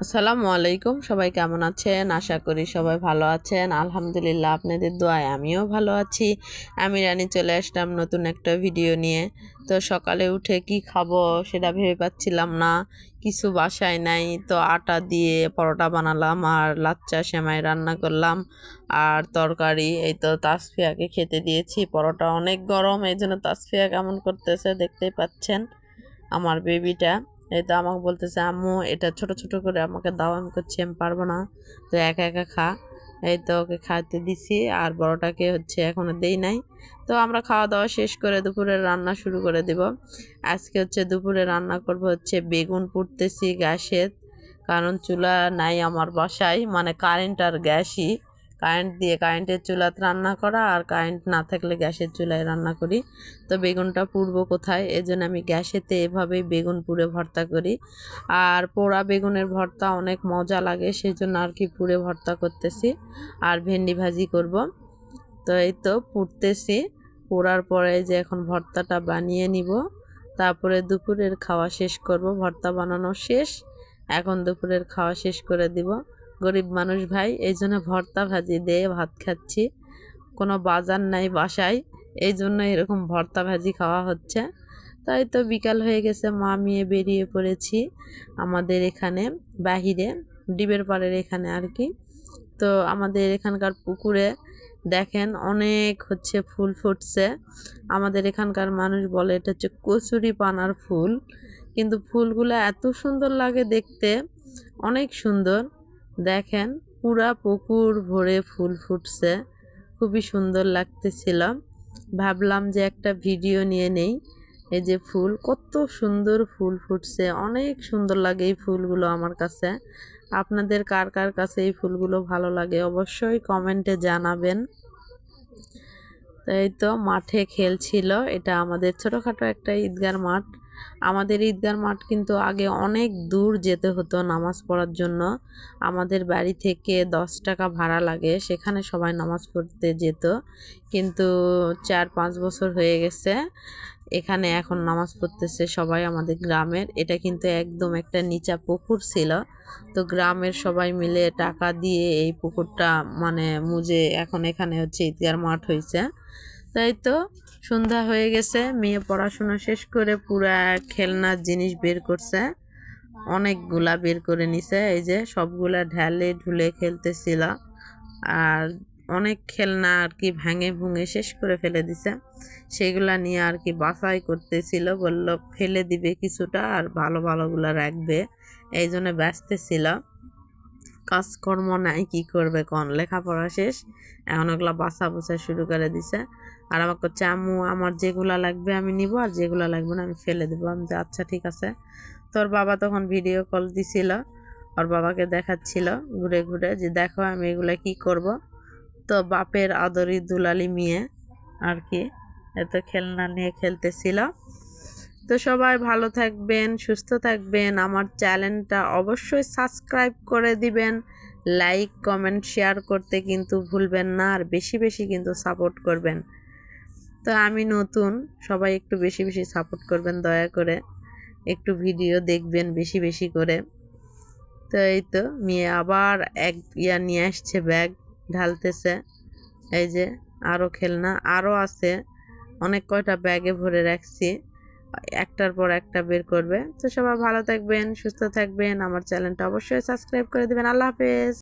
আসসালামু আলাইকুম, সবাই কেমন আছেন? আশা করি সবাই ভালো আছেন। আলহামদুলিল্লাহ আপনাদের দোয়ায় আমিও ভালো আছি। আমি রানী চলে আসলাম নতুন একটা ভিডিও নিয়ে। তো সকালে উঠে কি খাব সেটা ভেবে পাচ্ছিলাম না। কিছু বাসায় নাই, তো আটা দিয়ে পরোটা বানালাম আর লাচ্চা সেমাই রান্না করলাম আর তরকারি। এই তো তাসফিয়াকে খেতে দিয়েছি। পরোটা অনেক গরম এই জন্য তাসফিয়া কেমন করতেছে দেখতেই পাচ্ছেন আমার বেবিটা এই তো আমাকে বলতেছে, আম্মু, এটা ছোট ছোট করে আমাকে দাও, আমি করছি, আমি পারব না। তো একা একা খা। এই তো ওকে খাইতে দিছি, আর বড়টাকে হচ্ছে এখনও দেই নাই। তো আমরা খাওয়া দাওয়া শেষ করে দুপুরে রান্না শুরু করে দেব। আজকে হচ্ছে দুপুরে রান্না করব হচ্ছে বেগুন পুড়তেছি গ্যাসের, কারণ চুলা নাই আমার বাসায় মানে কারেন্ট আর গ্যাসই। কারেন্ট দিয়ে কারেন্টের চুলাতে রান্না করা আর কারেন্ট না থাকলে গ্যাসের চুলায় রান্না করি। তো বেগুনটা পুড়বো কোথায়? এই জন্য আমি গ্যাসেতে এভাবেই বেগুন পুড়ে ভর্তা করি। আর পোড়া বেগুনের ভর্তা অনেক মজা লাগে সেই জন্য আর কি পুড়ে ভর্তা করতেছি আর ভেন্ডি ভাজি করব। তো এই তো পুড়তেছি, পোড়ার পরে যে এখন ভর্তাটা বানিয়ে নিব। তারপরে দুপুরের খাওয়া শেষ করব, ভর্তা বানানো শেষ। এখন দুপুরের খাওয়া শেষ করে দিব। গরিব মানুষ ভাই, এই জন্য ভর্তা ভাজি দিয়ে ভাত খাচ্ছি। কোনো বাজার নাই বাসায়, এই জন্য এরকম ভর্তা ভাজি খাওয়া হচ্ছে। তাই তো বিকাল হয়ে গেছে, মা মেয়ে বেরিয়ে পড়েছি আমাদের এখানে, বাহিরে, ডিবের পাড়ের এখানে আর কি। তো আমাদের এখানকার পুকুরে দেখেন অনেক হচ্ছে ফুল ফুটছে। আমাদের এখানকার মানুষ বলে এটা হচ্ছে কচুরি পানার ফুল। কিন্তু ফুলগুলো এত সুন্দর লাগে দেখতে, অনেক সুন্দর। দেখেন, পুরা পুকুর ভরে ফুল ফুটছে। খুবই সুন্দর লাগতেছিল। ভাবলাম যে একটা ভিডিও নিয়ে নেই। এই যে ফুল, কত সুন্দর ফুল ফুটছে। অনেক সুন্দর লাগে এই ফুলগুলো আমার কাছে। আপনাদের কার কার কাছে এই ফুলগুলো ভালো লাগে অবশ্যই কমেন্টে জানাবেন। তাই তো মাঠে খেলছিল। এটা আমাদের ছোটোখাটো একটা ঈদগার মাঠ। আমাদের ঈদগার মাঠ কিন্তু আগে অনেক দূর যেতে হতো নামাজ পড়ার জন্য। আমাদের বাড়ি থেকে দশ টাকা ভাড়া লাগে, সেখানে সবাই নামাজ পড়তে যেত। কিন্তু চার পাঁচ বছর হয়ে গেছে, এখানে এখন নামাজ পড়তেছে সবাই আমাদের গ্রামের। এটা কিন্তু একদম একটা নিচা পুকুর ছিল। তো গ্রামের সবাই মিলে টাকা দিয়ে এই পুকুরটা মানে মুজে এখন এখানে হচ্ছে ঈদগার মাঠ হয়েছে তাই তো সন্ধ্যা হয়ে গেছে, মেয়ে পড়াশোনা শেষ করে পুরা খেলনার জিনিস বের করছে। অনেকগুলা বের করে নিছে, এই যে সবগুলা ঢালে ঢুলে খেলতেছিল। আর অনেক খেলনা আর কি ভাঙে ভুঙে শেষ করে ফেলে দিছে। সেগুলা নিয়ে আর কি বাছাই করতেছিল, বলল ফেলে দিবে কিছুটা আর ভালো ভালোগুলো রাখবে। এই জন্য ব্যস্ত ছিল। কাজকর্ম নাই, কি করবে কোন? লেখাপড়া শেষ, এখন ওগুলো বাসা বসা শুরু করে দিছে। আর আমার করছে আম্মু, আমার যেগুলা লাগবে আমি নিব, আর যেগুলো লাগবে না আমি ফেলে দেবো। আমি যে আচ্ছা ঠিক আছে। তোর বাবা তখন ভিডিও কল দিছিল, ওর বাবাকে দেখাচ্ছিল ঘুরে ঘুরে যে, দেখো আমি এগুলা কি করব। তো বাপের আদরি দুলালি মেয়ে আর কি এত খেলনা নিয়ে খেলতেছিল। তো সবাই ভালো থাকবেন, সুস্থ থাকবেন। আমার চ্যানেলটা অবশ্যই সাবস্ক্রাইব করে দিবেন। লাইক, কমেন্ট, শেয়ার করতে কিন্তু ভুলবেন না আর বেশি বেশি কিন্তু সাপোর্ট করবেন। তো আমি নতুন, সবাই একটু বেশি বেশি সাপোর্ট করবেন দয়া করে। একটু ভিডিও দেখবেন বেশি বেশি করে। তো এই তো, মেয়ে আবার এক ইয়া নিয়ে আসছে ব্যাগ, ঢালতেছে। এই যে আরও খেলনা আরও আছে। অনেক কয়টা ব্যাগে ভরে রাখছি। একটার পর একটা বের করবে। তো সবাই ভালো থাকবেন, সুস্থ থাকবেন। আমার চ্যানেলটা অবশ্যই সাবস্ক্রাইব করে দেবেন। আল্লাহ হাফেজ।